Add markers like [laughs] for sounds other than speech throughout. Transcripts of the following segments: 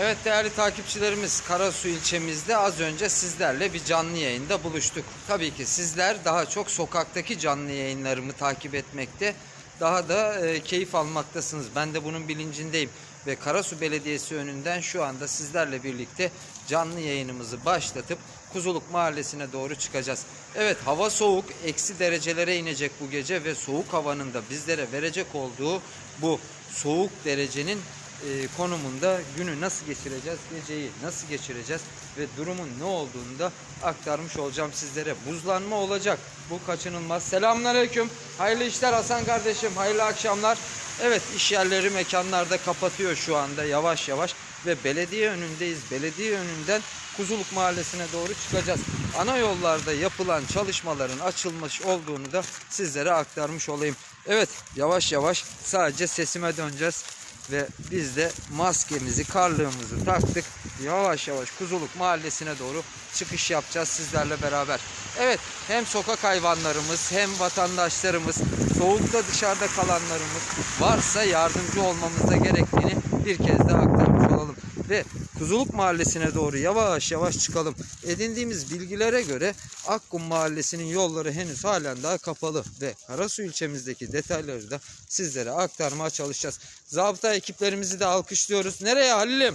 Evet değerli takipçilerimiz Karasu ilçemizde az önce sizlerle bir canlı yayında buluştuk. Tabii ki sizler daha çok sokaktaki canlı yayınlarımı takip etmekte daha da e, keyif almaktasınız. Ben de bunun bilincindeyim ve Karasu Belediyesi önünden şu anda sizlerle birlikte canlı yayınımızı başlatıp Kuzuluk Mahallesi'ne doğru çıkacağız. Evet hava soğuk, eksi derecelere inecek bu gece ve soğuk havanın da bizlere verecek olduğu bu soğuk derecenin e, konumunda günü nasıl geçireceğiz, geceyi nasıl geçireceğiz ve durumun ne olduğunu da aktarmış olacağım sizlere. Buzlanma olacak. Bu kaçınılmaz. Selamünaleyküm. Hayırlı işler Hasan kardeşim. Hayırlı akşamlar. Evet iş yerleri mekanlarda kapatıyor şu anda yavaş yavaş ve belediye önündeyiz. Belediye önünden Kuzuluk Mahallesi'ne doğru çıkacağız. Ana yollarda yapılan çalışmaların açılmış olduğunu da sizlere aktarmış olayım. Evet yavaş yavaş sadece sesime döneceğiz ve biz de maskemizi, karlığımızı taktık. Yavaş yavaş Kuzuluk Mahallesi'ne doğru çıkış yapacağız sizlerle beraber. Evet hem sokak hayvanlarımız hem vatandaşlarımız soğukta dışarıda kalanlarımız varsa yardımcı olmamızda gerektiğini bir kez daha aktarmış olalım. Ve Kuzuluk Mahallesi'ne doğru yavaş yavaş çıkalım. Edindiğimiz bilgilere göre Akkum Mahallesi'nin yolları henüz halen daha kapalı ve Karasu ilçemizdeki detayları da sizlere aktarmaya çalışacağız. Zabıta ekiplerimizi de alkışlıyoruz. Nereye Halil'im?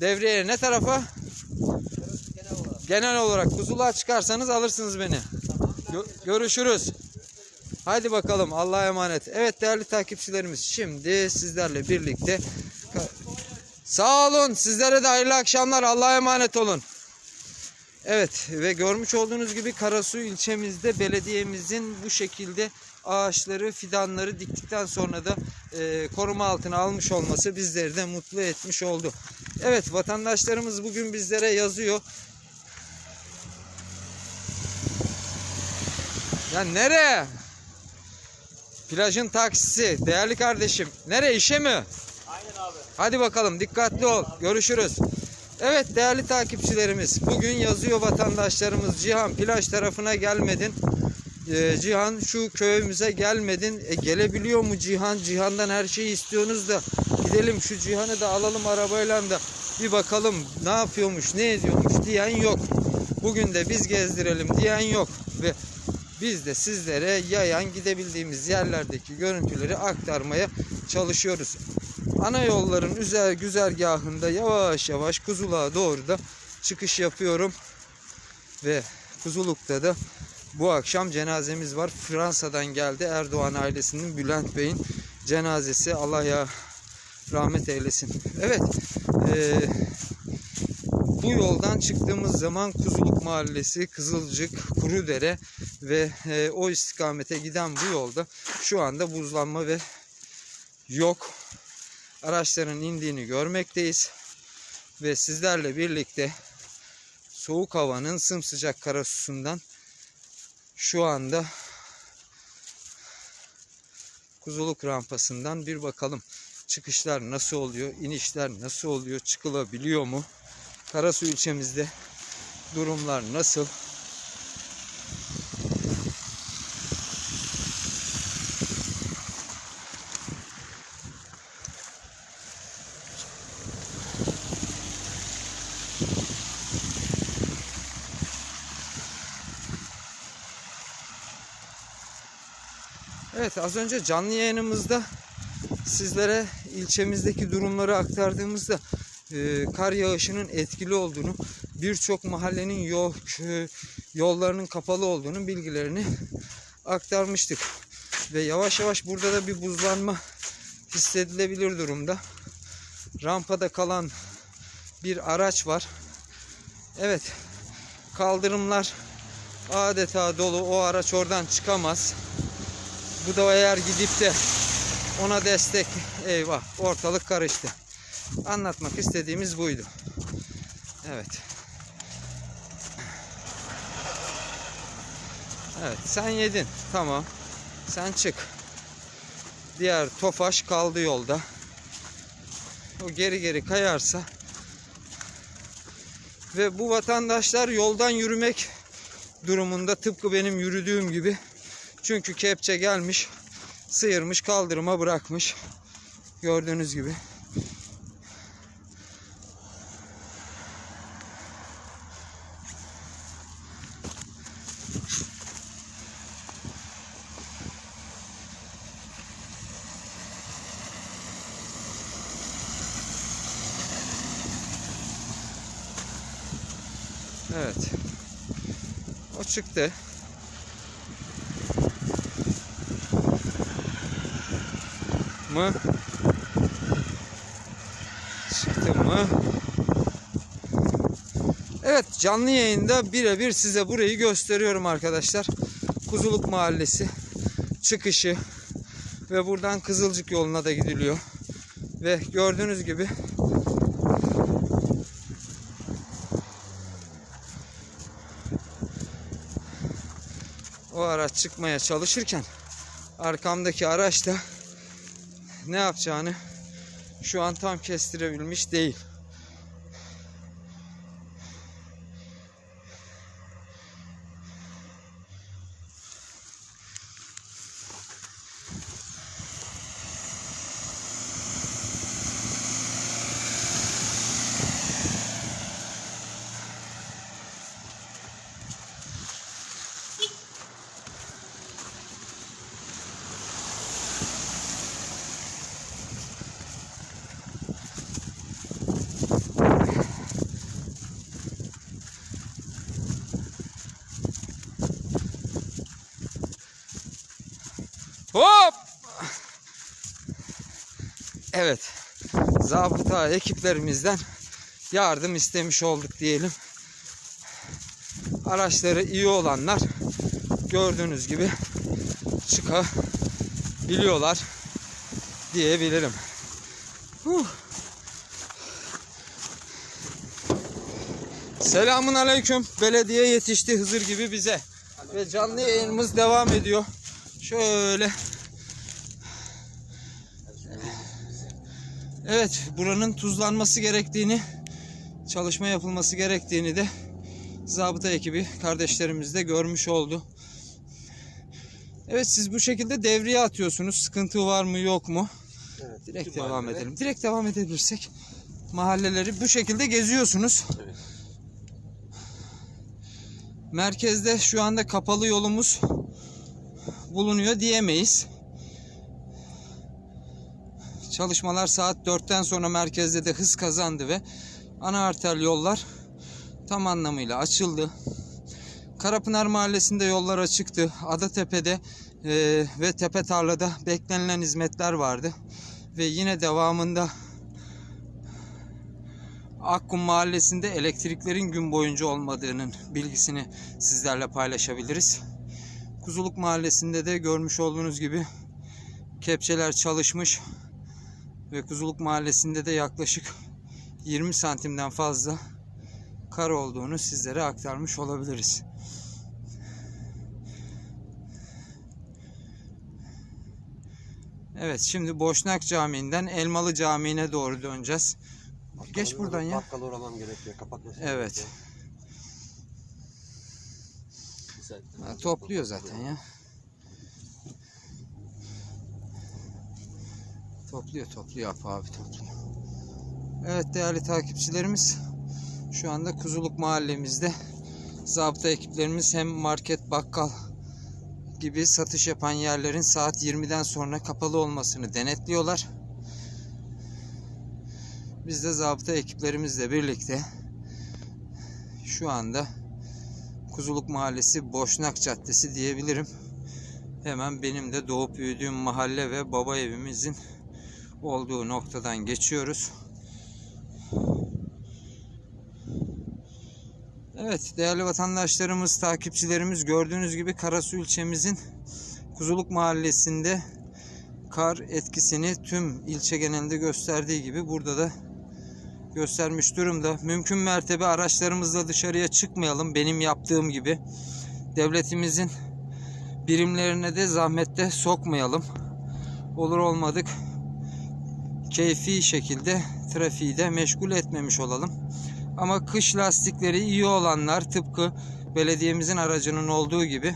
Devreye ne tarafa? Genel olarak Kuzuluğa çıkarsanız alırsınız beni. Gö- görüşürüz. Haydi bakalım Allah'a emanet. Evet değerli takipçilerimiz şimdi sizlerle birlikte Sağ olun. Sizlere de hayırlı akşamlar. Allah'a emanet olun. Evet ve görmüş olduğunuz gibi Karasu ilçemizde belediyemizin bu şekilde ağaçları, fidanları diktikten sonra da e, koruma altına almış olması bizleri de mutlu etmiş oldu. Evet vatandaşlarımız bugün bizlere yazıyor. Ya nereye? Plajın taksisi. Değerli kardeşim. Nereye? işe mi? Hadi bakalım dikkatli ol. Görüşürüz. Evet değerli takipçilerimiz. Bugün yazıyor vatandaşlarımız. Cihan plaj tarafına gelmedin. Ee, Cihan şu köyümüze gelmedin. E, gelebiliyor mu Cihan? Cihan'dan her şeyi istiyorsunuz da. Gidelim şu Cihan'ı da alalım arabayla da. Bir bakalım ne yapıyormuş, ne ediyormuş diyen yok. Bugün de biz gezdirelim diyen yok. Ve biz de sizlere yayan gidebildiğimiz yerlerdeki görüntüleri aktarmaya çalışıyoruz. Ana yolların üzer güzergahında yavaş yavaş Kuzuluk'a doğru da çıkış yapıyorum. Ve Kuzuluk'ta da bu akşam cenazemiz var. Fransa'dan geldi Erdoğan ailesinin Bülent Bey'in cenazesi. Allah ya rahmet eylesin. Evet. eee, bu yoldan çıktığımız zaman Kuzuluk Mahallesi, Kızılcık, Kurudere ve e, o istikamete giden bu yolda şu anda buzlanma ve yok. Araçların indiğini görmekteyiz. Ve sizlerle birlikte soğuk havanın sımsıcak karasusundan şu anda Kuzuluk rampasından bir bakalım. Çıkışlar nasıl oluyor, inişler nasıl oluyor, çıkılabiliyor mu? Karasu ilçemizde durumlar nasıl? Evet az önce canlı yayınımızda sizlere ilçemizdeki durumları aktardığımızda e, kar yağışının etkili olduğunu, birçok mahallenin yol kö- yollarının kapalı olduğunu bilgilerini aktarmıştık. Ve yavaş yavaş burada da bir buzlanma hissedilebilir durumda. Rampada kalan bir araç var. Evet. Kaldırımlar adeta dolu. O araç oradan çıkamaz. Bu da eğer gidip de ona destek eyvah ortalık karıştı. Anlatmak istediğimiz buydu. Evet. Evet sen yedin. Tamam. Sen çık. Diğer Tofaş kaldı yolda. O geri geri kayarsa ve bu vatandaşlar yoldan yürümek durumunda tıpkı benim yürüdüğüm gibi. Çünkü kepçe gelmiş, sıyırmış, kaldırıma bırakmış. Gördüğünüz gibi. Evet. O çıktı. Mı? Çıktı mı? Evet canlı yayında birebir size burayı gösteriyorum arkadaşlar. Kuzuluk Mahallesi çıkışı ve buradan Kızılcık yoluna da gidiliyor. Ve gördüğünüz gibi o araç çıkmaya çalışırken arkamdaki araç da ne yapacağını şu an tam kestirebilmiş değil. Hop! Evet. Zabıta ekiplerimizden yardım istemiş olduk diyelim. Araçları iyi olanlar gördüğünüz gibi çıkabiliyorlar diyebilirim. Huh. Selamun aleyküm. Belediye yetişti Hızır gibi bize. Ve canlı yayınımız devam ediyor. Şöyle. Evet, buranın tuzlanması gerektiğini, çalışma yapılması gerektiğini de zabıta ekibi kardeşlerimiz de görmüş oldu. Evet, siz bu şekilde devriye atıyorsunuz. Sıkıntı var mı yok mu? Evet, Direkt devam mahalleler- edelim. Direkt devam edebilirsek mahalleleri bu şekilde geziyorsunuz. Evet. Merkezde şu anda kapalı yolumuz bulunuyor diyemeyiz. Çalışmalar saat 4'ten sonra merkezde de hız kazandı ve ana arter yollar tam anlamıyla açıldı. Karapınar Mahallesi'nde yollar açıktı. Adatepe'de eee, ve Tepe Tarla'da beklenilen hizmetler vardı. Ve yine devamında Akkum Mahallesi'nde elektriklerin gün boyunca olmadığının bilgisini sizlerle paylaşabiliriz. Kuzuluk Mahallesi'nde de görmüş olduğunuz gibi kepçeler çalışmış ve Kuzuluk Mahallesi'nde de yaklaşık [laughs] 20 santimden fazla kar olduğunu sizlere aktarmış olabiliriz. Evet şimdi Boşnak Camii'nden Elmalı Camii'ne doğru döneceğiz. Geç buradan ya. Bakkala uğramam gerekiyor. Kapatmasın. Evet. Ha, topluyor zaten ya. Topluyor topluyor Apo abi topluyor. Evet değerli takipçilerimiz şu anda Kuzuluk mahallemizde zabıta ekiplerimiz hem market bakkal gibi satış yapan yerlerin saat 20'den sonra kapalı olmasını denetliyorlar. Biz de zabıta ekiplerimizle birlikte şu anda Kuzuluk Mahallesi Boşnak Caddesi diyebilirim. Hemen benim de doğup büyüdüğüm mahalle ve baba evimizin olduğu noktadan geçiyoruz. Evet değerli vatandaşlarımız, takipçilerimiz gördüğünüz gibi Karasu ilçemizin Kuzuluk Mahallesi'nde kar etkisini tüm ilçe genelinde gösterdiği gibi burada da göstermiş durumda. Mümkün mertebe araçlarımızla dışarıya çıkmayalım benim yaptığım gibi. Devletimizin birimlerine de zahmette sokmayalım. Olur olmadık keyfi şekilde trafiği de meşgul etmemiş olalım. Ama kış lastikleri iyi olanlar tıpkı belediyemizin aracının olduğu gibi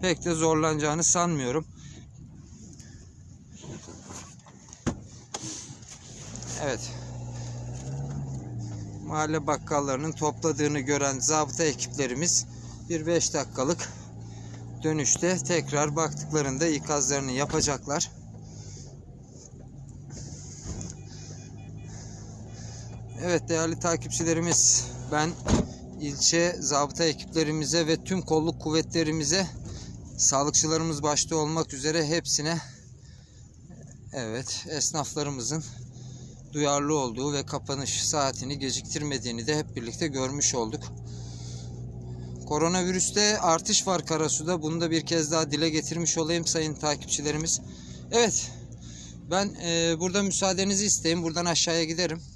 pek de zorlanacağını sanmıyorum. Evet. Mahalle bakkallarının topladığını gören zabıta ekiplerimiz bir 5 dakikalık dönüşte tekrar baktıklarında ikazlarını yapacaklar. Evet değerli takipçilerimiz ben ilçe zabıta ekiplerimize ve tüm kolluk kuvvetlerimize sağlıkçılarımız başta olmak üzere hepsine evet esnaflarımızın duyarlı olduğu ve kapanış saatini geciktirmediğini de hep birlikte görmüş olduk. Koronavirüste artış var Karasu'da. Bunu da bir kez daha dile getirmiş olayım sayın takipçilerimiz. Evet. Ben e, burada müsaadenizi isteyeyim. Buradan aşağıya giderim.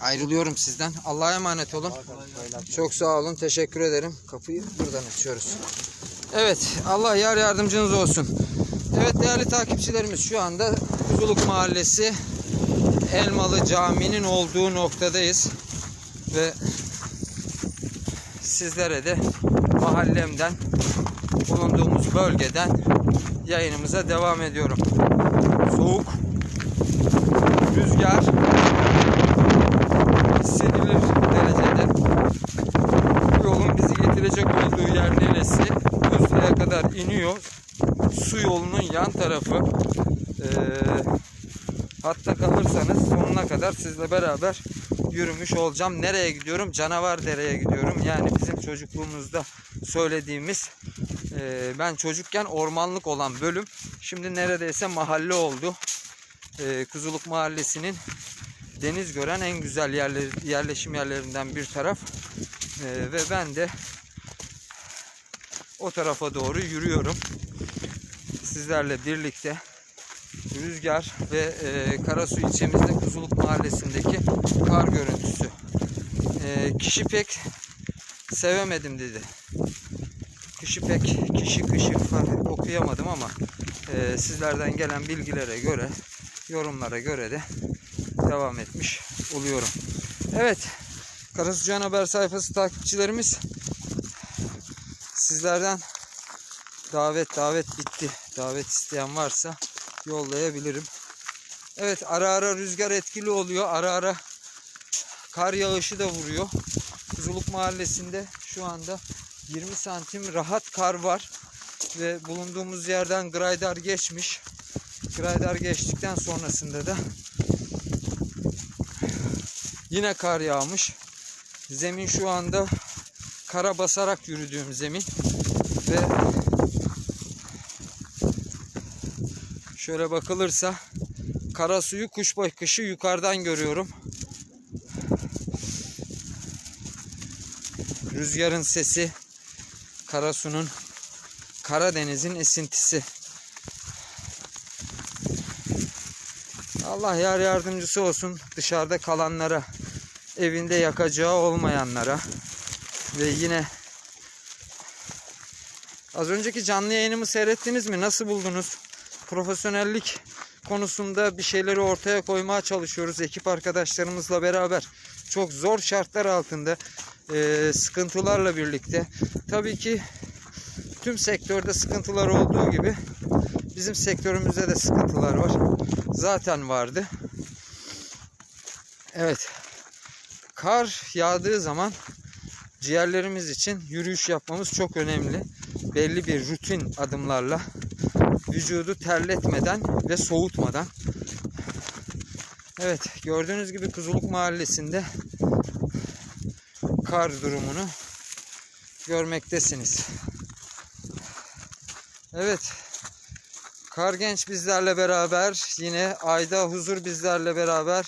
Ayrılıyorum sizden. Allah'a emanet olun. Çok sağ olun. Teşekkür ederim. Kapıyı buradan açıyoruz. Evet. Allah yar yardımcınız olsun. Evet değerli takipçilerimiz şu anda Kuzuluk Mahallesi Elmalı Camii'nin olduğu noktadayız. Ve sizlere de mahallemden bulunduğumuz bölgeden yayınımıza devam ediyorum. Soğuk, neresi? Tuzla'ya kadar iniyor. Su yolunun yan tarafı. Ee, hatta kalırsanız sonuna kadar sizle beraber yürümüş olacağım. Nereye gidiyorum? Canavar Dere'ye gidiyorum. Yani bizim çocukluğumuzda söylediğimiz e, ben çocukken ormanlık olan bölüm şimdi neredeyse mahalle oldu. E, Kuzuluk Mahallesi'nin deniz gören en güzel yerler, yerleşim yerlerinden bir taraf. E, ve ben de o tarafa doğru yürüyorum. Sizlerle birlikte rüzgar ve e, Karasu ilçemizde Kuzuluk Mahallesi'ndeki kar görüntüsü. E, kişi pek sevemedim dedi. Kişi pek kişi kışı okuyamadım ama e, sizlerden gelen bilgilere göre yorumlara göre de devam etmiş oluyorum. Evet. Karasu Can Haber sayfası takipçilerimiz sizlerden davet davet bitti. Davet isteyen varsa yollayabilirim. Evet ara ara rüzgar etkili oluyor. Ara ara kar yağışı da vuruyor. Kuzuluk Mahallesi'nde şu anda 20 santim rahat kar var. Ve bulunduğumuz yerden grader geçmiş. Grader geçtikten sonrasında da yine kar yağmış. Zemin şu anda kara basarak yürüdüğüm zemin. Ve şöyle bakılırsa kara suyu kuş bakışı yukarıdan görüyorum. Rüzgarın sesi, Karasu'nun, Karadeniz'in esintisi. Allah yar yardımcısı olsun dışarıda kalanlara, evinde yakacağı olmayanlara ve yine az önceki canlı yayınımı seyrettiniz mi? Nasıl buldunuz? Profesyonellik konusunda bir şeyleri ortaya koymaya çalışıyoruz ekip arkadaşlarımızla beraber. Çok zor şartlar altında, eee, sıkıntılarla birlikte. Tabii ki tüm sektörde sıkıntılar olduğu gibi bizim sektörümüzde de sıkıntılar var. Zaten vardı. Evet. Kar yağdığı zaman ciğerlerimiz için yürüyüş yapmamız çok önemli. Belli bir rutin adımlarla vücudu terletmeden ve soğutmadan. Evet, gördüğünüz gibi Kuzuluk Mahallesi'nde kar durumunu görmektesiniz. Evet. Kar Genç bizlerle beraber. Yine Ayda Huzur bizlerle beraber.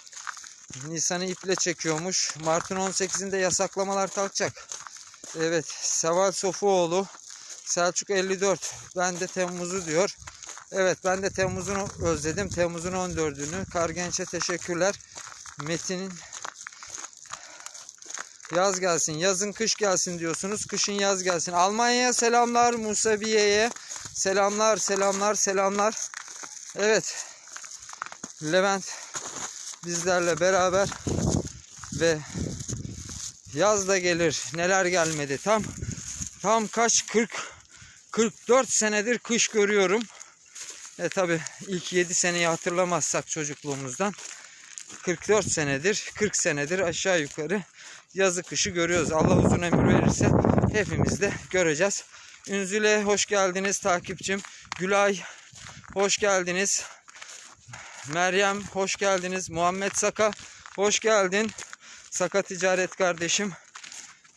Nisan'ı iple çekiyormuş. Mart'ın 18'inde yasaklamalar kalkacak. Evet. Seval Sofuoğlu. Selçuk 54. Ben de Temmuz'u diyor. Evet ben de Temmuz'unu özledim. Temmuz'un 14'ünü. Kar Genç'e teşekkürler. Metin'in Yaz gelsin. Yazın kış gelsin diyorsunuz. Kışın yaz gelsin. Almanya'ya selamlar. Musaviye'ye selamlar, selamlar, selamlar. Evet. Levent bizlerle beraber ve yaz da gelir. Neler gelmedi. Tam tam kaç 40 44 senedir kış görüyorum. E tabi ilk 7 seneyi hatırlamazsak çocukluğumuzdan 44 senedir 40 senedir aşağı yukarı yazı kışı görüyoruz. Allah uzun ömür verirse hepimiz de göreceğiz. Ünzüle hoş geldiniz takipçim. Gülay hoş geldiniz. Meryem hoş geldiniz. Muhammed Saka hoş geldin. Saka Ticaret kardeşim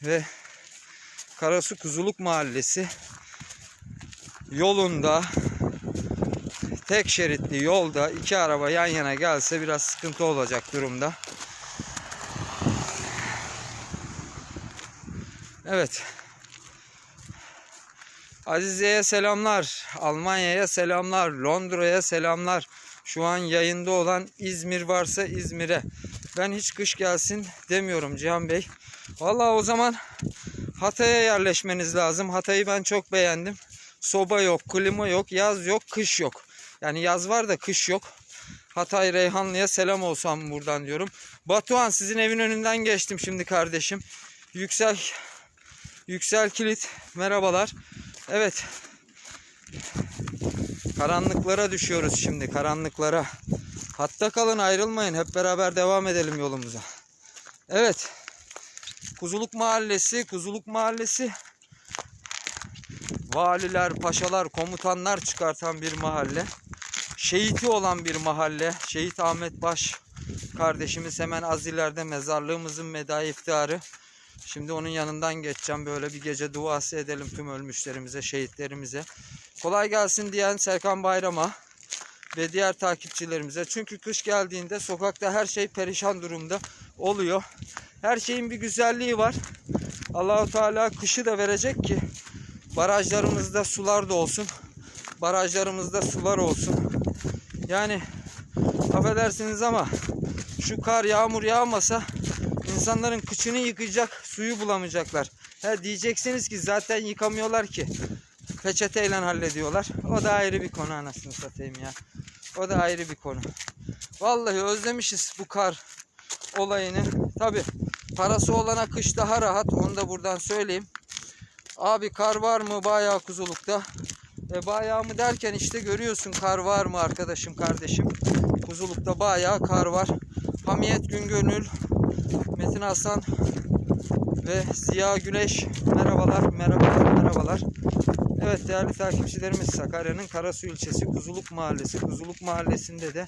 ve Karasu Kuzuluk Mahallesi yolunda tek şeritli yolda iki araba yan yana gelse biraz sıkıntı olacak durumda. Evet. Azize'ye selamlar. Almanya'ya selamlar. Londra'ya selamlar. Şu an yayında olan İzmir varsa İzmir'e. Ben hiç kış gelsin demiyorum Cihan Bey. Vallahi o zaman Hatay'a yerleşmeniz lazım. Hatay'ı ben çok beğendim. Soba yok, klima yok, yaz yok, kış yok. Yani yaz var da kış yok. Hatay Reyhanlı'ya selam olsam buradan diyorum. Batuhan sizin evin önünden geçtim şimdi kardeşim. Yüksel Yüksel Kilit merhabalar. Evet. Karanlıklara düşüyoruz şimdi karanlıklara. Hatta kalın ayrılmayın. Hep beraber devam edelim yolumuza. Evet. Kuzuluk Mahallesi, Kuzuluk Mahallesi valiler, paşalar, komutanlar çıkartan bir mahalle. Şehiti olan bir mahalle. Şehit Ahmet Baş kardeşimiz hemen az ileride mezarlığımızın medai iftiharı. Şimdi onun yanından geçeceğim. Böyle bir gece duası edelim tüm ölmüşlerimize, şehitlerimize. Kolay gelsin diyen Serkan Bayram'a ve diğer takipçilerimize. Çünkü kış geldiğinde sokakta her şey perişan durumda oluyor. Her şeyin bir güzelliği var. Allahu Teala kışı da verecek ki barajlarımızda sular da olsun. Barajlarımızda sular olsun. Yani affedersiniz ama şu kar yağmur yağmasa insanların kıçını yıkayacak suyu bulamayacaklar. He diyeceksiniz ki zaten yıkamıyorlar ki. Peçeteyle hallediyorlar. O da ayrı bir konu anasını satayım ya. O da ayrı bir konu. Vallahi özlemişiz bu kar olayını. Tabi parası olana kış daha rahat. Onu da buradan söyleyeyim. Abi kar var mı bayağı kuzulukta? E bayağı mı derken işte görüyorsun kar var mı arkadaşım kardeşim. Kuzulukta bayağı kar var. Hamiyet Güngönül, Metin Hasan ve Ziya Güneş merhabalar, merhabalar, merhabalar. Evet değerli takipçilerimiz Sakarya'nın Karasu ilçesi Kuzuluk Mahallesi. Kuzuluk Mahallesi'nde de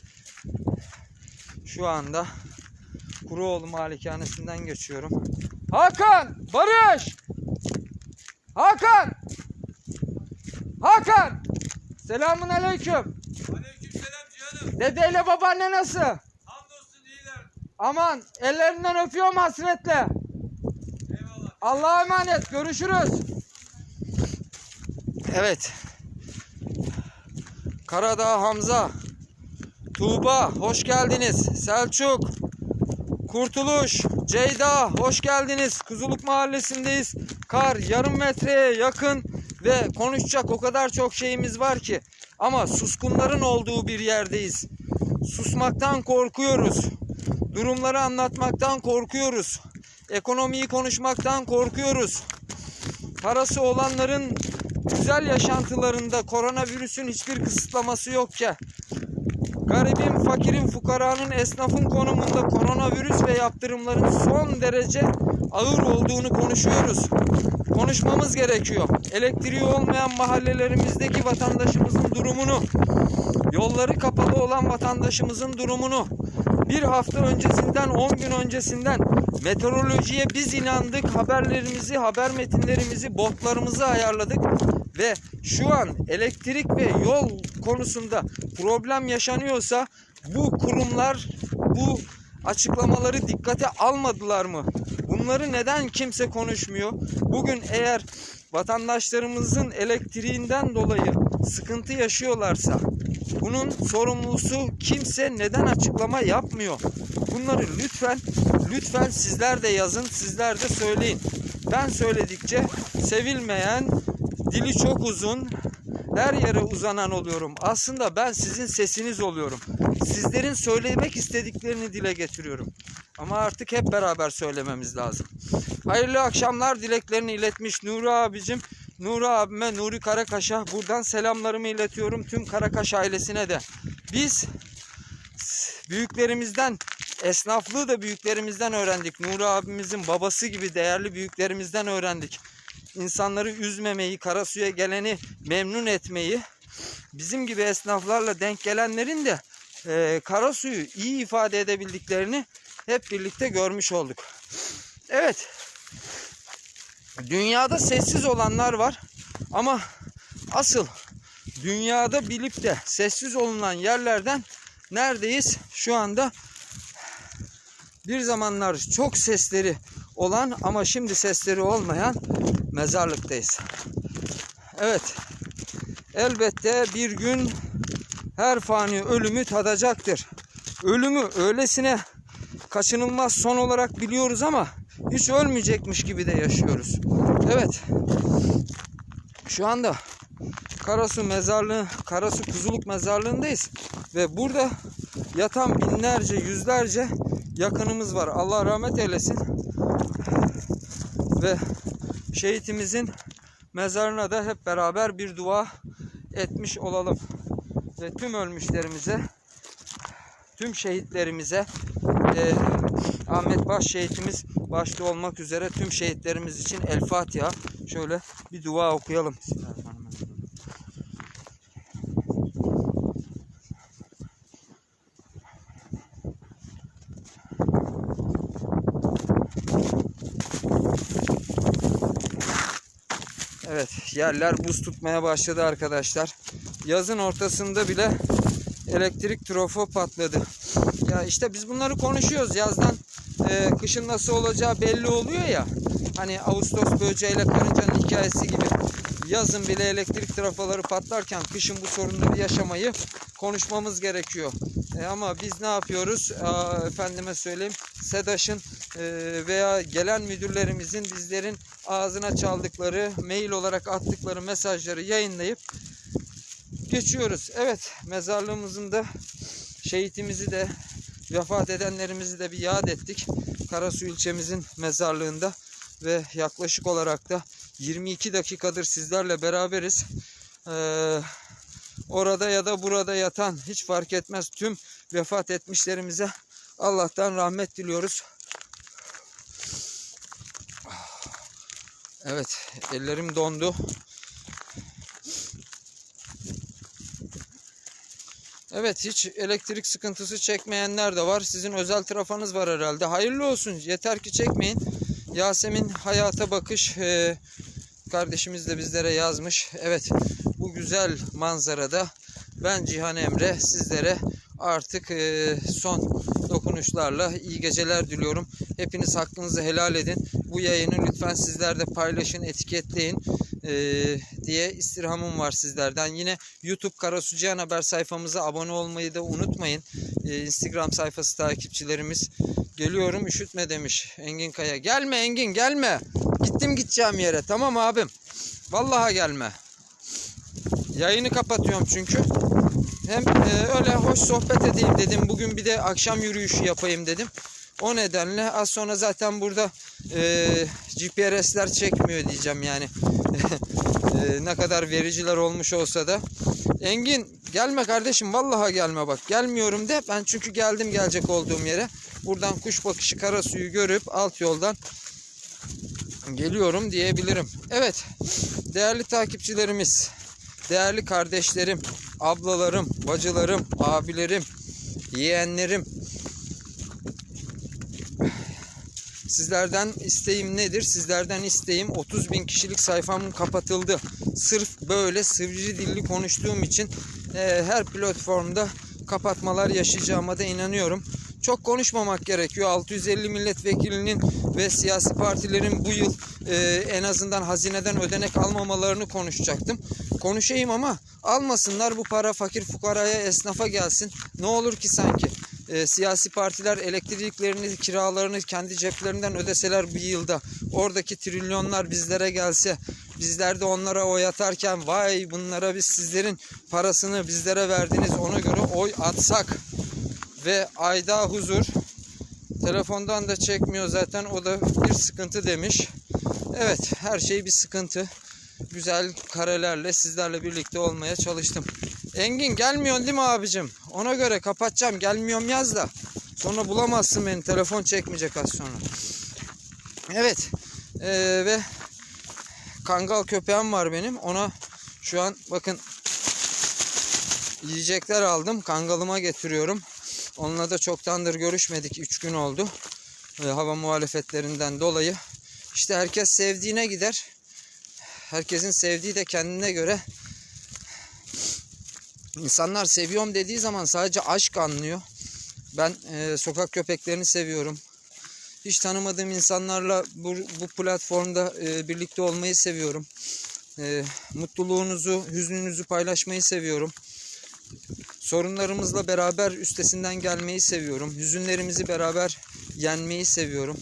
şu anda Kuruoğlu Malikanesi'nden geçiyorum. Hakan! Barış! Hakan! Hakan! Selamun aleyküm. Aleykümselam cihanım. Dedeyle babaanne nasıl? Aman ellerinden öpüyorum hasretle. Allah'a emanet. Görüşürüz. Evet. Karadağ Hamza. Tuğba hoş geldiniz. Selçuk. Kurtuluş. Ceyda hoş geldiniz. Kuzuluk Mahallesi'ndeyiz. Kar yarım metreye yakın ve konuşacak o kadar çok şeyimiz var ki. Ama suskunların olduğu bir yerdeyiz. Susmaktan korkuyoruz. Durumları anlatmaktan korkuyoruz. Ekonomiyi konuşmaktan korkuyoruz. Parası olanların güzel yaşantılarında koronavirüsün hiçbir kısıtlaması yokken garibin, fakirin, fukaranın, esnafın konumunda koronavirüs ve yaptırımların son derece ağır olduğunu konuşuyoruz. Konuşmamız gerekiyor. Elektriği olmayan mahallelerimizdeki vatandaşımızın durumunu, yolları kapalı olan vatandaşımızın durumunu, bir hafta öncesinden 10 gün öncesinden meteorolojiye biz inandık. Haberlerimizi, haber metinlerimizi, botlarımızı ayarladık ve şu an elektrik ve yol konusunda problem yaşanıyorsa bu kurumlar bu açıklamaları dikkate almadılar mı? Bunları neden kimse konuşmuyor? Bugün eğer vatandaşlarımızın elektriğinden dolayı sıkıntı yaşıyorlarsa bunun sorumlusu kimse neden açıklama yapmıyor? Bunları lütfen lütfen sizler de yazın, sizler de söyleyin. Ben söyledikçe sevilmeyen, dili çok uzun, her yere uzanan oluyorum. Aslında ben sizin sesiniz oluyorum. Sizlerin söylemek istediklerini dile getiriyorum. Ama artık hep beraber söylememiz lazım. Hayırlı akşamlar dileklerini iletmiş Nuri abicim. Nuri abime, Nuri Karakaş'a buradan selamlarımı iletiyorum tüm Karakaş ailesine de. Biz büyüklerimizden, esnaflığı da büyüklerimizden öğrendik. Nuri abimizin babası gibi değerli büyüklerimizden öğrendik. İnsanları üzmemeyi, Karasu'ya geleni memnun etmeyi, bizim gibi esnaflarla denk gelenlerin de e, Karasu'yu iyi ifade edebildiklerini hep birlikte görmüş olduk. Evet. Dünyada sessiz olanlar var ama asıl dünyada bilip de sessiz olunan yerlerden neredeyiz? Şu anda bir zamanlar çok sesleri olan ama şimdi sesleri olmayan mezarlıktayız. Evet. Elbette bir gün her fani ölümü tadacaktır. Ölümü öylesine kaçınılmaz son olarak biliyoruz ama hiç ölmeyecekmiş gibi de yaşıyoruz. Evet. Şu anda Karasu mezarlığı, Karasu Kuzuluk mezarlığındayız ve burada yatan binlerce, yüzlerce yakınımız var. Allah rahmet eylesin. Ve şehitimizin mezarına da hep beraber bir dua etmiş olalım. Ve tüm ölmüşlerimize, tüm şehitlerimize, e, Ahmet Baş şehitimiz başta olmak üzere tüm şehitlerimiz için El Fatiha. Şöyle bir dua okuyalım. Evet yerler buz tutmaya başladı arkadaşlar. Yazın ortasında bile elektrik trafo patladı. Ya işte biz bunları konuşuyoruz yazdan e, kışın nasıl olacağı belli oluyor ya. Hani Ağustos böceğiyle karıncanın hikayesi gibi. Yazın bile elektrik trafoları patlarken kışın bu sorunları yaşamayı konuşmamız gerekiyor. E, ama biz ne yapıyoruz? Aa, efendime söyleyeyim SEDAŞ'ın e, veya gelen müdürlerimizin bizlerin ağzına çaldıkları, mail olarak attıkları mesajları yayınlayıp geçiyoruz. Evet mezarlığımızın da şehitimizi de vefat edenlerimizi de bir yad ettik. Karasu ilçemizin mezarlığında ve yaklaşık olarak da 22 dakikadır sizlerle beraberiz. Ee, orada ya da burada yatan hiç fark etmez tüm vefat etmişlerimize Allah'tan rahmet diliyoruz. Evet ellerim dondu. Evet hiç elektrik sıkıntısı çekmeyenler de var. Sizin özel trafanız var herhalde. Hayırlı olsun. Yeter ki çekmeyin. Yasemin hayata bakış e, kardeşimiz de bizlere yazmış. Evet bu güzel manzarada ben Cihan Emre sizlere artık e, son dokunuşlarla iyi geceler diliyorum. Hepiniz hakkınızı helal edin. Bu yayını lütfen sizler de paylaşın, etiketleyin e, diye istirhamım var sizlerden. Yine YouTube Karasu Cihan Haber sayfamıza abone olmayı da unutmayın. E, Instagram sayfası takipçilerimiz. Geliyorum üşütme demiş Engin Kaya. Gelme Engin gelme. Gittim gideceğim yere tamam abim. Vallahi gelme. Yayını kapatıyorum çünkü. Hem e, öyle hoş sohbet edeyim dedim. Bugün bir de akşam yürüyüşü yapayım dedim. O nedenle az sonra zaten burada e, GPS'ler çekmiyor diyeceğim yani. [laughs] E, ne kadar vericiler olmuş olsa da. Engin gelme kardeşim vallahi gelme bak. Gelmiyorum de ben çünkü geldim gelecek olduğum yere. Buradan kuş bakışı kara suyu görüp alt yoldan geliyorum diyebilirim. Evet değerli takipçilerimiz, değerli kardeşlerim, ablalarım, bacılarım, abilerim, yeğenlerim. Sizlerden isteğim nedir? Sizlerden isteğim 30 bin kişilik sayfam kapatıldı. Sırf böyle sivri dilli konuştuğum için e, her platformda kapatmalar yaşayacağıma da inanıyorum. Çok konuşmamak gerekiyor. 650 milletvekilinin ve siyasi partilerin bu yıl e, en azından hazineden ödenek almamalarını konuşacaktım. Konuşayım ama almasınlar bu para fakir fukaraya esnafa gelsin. Ne olur ki sanki e, siyasi partiler elektriklerini, kiralarını kendi ceplerinden ödeseler bu yılda. Oradaki trilyonlar bizlere gelse, bizler de onlara oy atarken vay bunlara biz sizlerin parasını bizlere verdiniz ona göre oy atsak ve ayda huzur telefondan da çekmiyor zaten o da bir sıkıntı demiş. Evet her şey bir sıkıntı. Güzel karelerle sizlerle birlikte olmaya çalıştım. Engin gelmiyorsun değil mi abicim? Ona göre kapatacağım. Gelmiyorum yaz da. Sonra bulamazsın beni. Telefon çekmeyecek az sonra. Evet. Ee, ve kangal köpeğim var benim. Ona şu an bakın yiyecekler aldım. Kangalıma getiriyorum. Onunla da çoktandır görüşmedik. 3 gün oldu. e, hava muhalefetlerinden dolayı. İşte herkes sevdiğine gider. Herkesin sevdiği de kendine göre. İnsanlar seviyorum dediği zaman sadece aşk anlıyor. Ben e, sokak köpeklerini seviyorum. Hiç tanımadığım insanlarla bu, bu platformda e, birlikte olmayı seviyorum. E, mutluluğunuzu, hüznünüzü paylaşmayı seviyorum. Sorunlarımızla beraber üstesinden gelmeyi seviyorum. Hüzünlerimizi beraber yenmeyi seviyorum.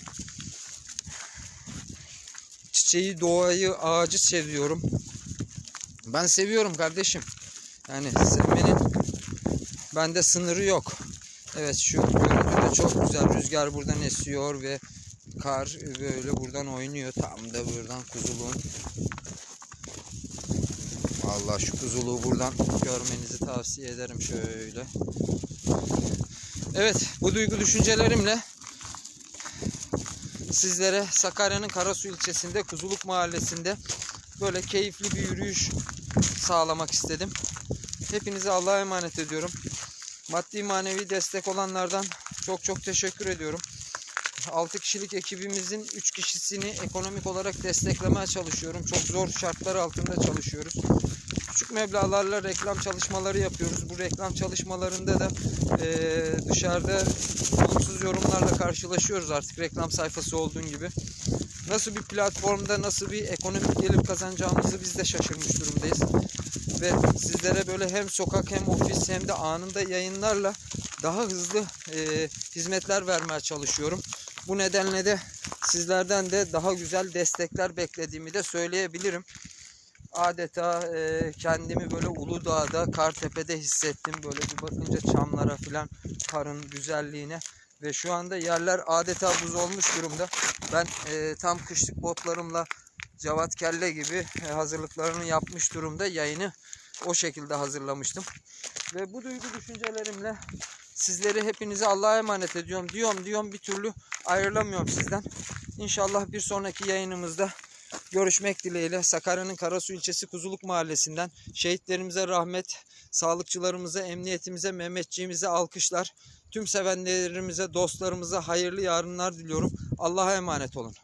Çiçeği, doğayı, ağacı seviyorum. Ben seviyorum kardeşim. Yani sevmenin bende sınırı yok. Evet şu görüntü de çok güzel. Rüzgar buradan esiyor ve kar böyle buradan oynuyor. Tam da buradan kuzuluğun. Allah şu kuzuluğu buradan görmenizi tavsiye ederim şöyle. Evet bu duygu düşüncelerimle sizlere Sakarya'nın Karasu ilçesinde Kuzuluk Mahallesi'nde böyle keyifli bir yürüyüş sağlamak istedim. Hepinize Allah'a emanet ediyorum. Maddi manevi destek olanlardan çok çok teşekkür ediyorum. 6 kişilik ekibimizin 3 kişisini ekonomik olarak desteklemeye çalışıyorum. Çok zor şartlar altında çalışıyoruz. Küçük meblağlarla reklam çalışmaları yapıyoruz. Bu reklam çalışmalarında da eee, dışarıda olumsuz yorumlarla karşılaşıyoruz artık reklam sayfası olduğun gibi. Nasıl bir platformda nasıl bir ekonomik gelir kazanacağımızı biz de şaşırmış durumdayız. Ve sizlere böyle hem sokak hem ofis hem de anında yayınlarla daha hızlı eee, hizmetler vermeye çalışıyorum. Bu nedenle de sizlerden de daha güzel destekler beklediğimi de söyleyebilirim. Adeta eee, kendimi böyle Uludağ'da, Kartepe'de hissettim. Böyle bir bakınca çamlara filan, karın güzelliğine. Ve şu anda yerler adeta buz olmuş durumda. Ben eee, tam kışlık botlarımla Cavat Kelle gibi e, hazırlıklarını yapmış durumda. Yayını o şekilde hazırlamıştım. Ve bu duygu düşüncelerimle sizleri hepinize Allah'a emanet ediyorum. Diyorum diyorum bir türlü ayrılamıyorum sizden. İnşallah bir sonraki yayınımızda görüşmek dileğiyle Sakarya'nın Karasu ilçesi Kuzuluk Mahallesi'nden şehitlerimize rahmet, sağlıkçılarımıza, emniyetimize, Mehmetçiğimize alkışlar. Tüm sevenlerimize, dostlarımıza hayırlı yarınlar diliyorum. Allah'a emanet olun.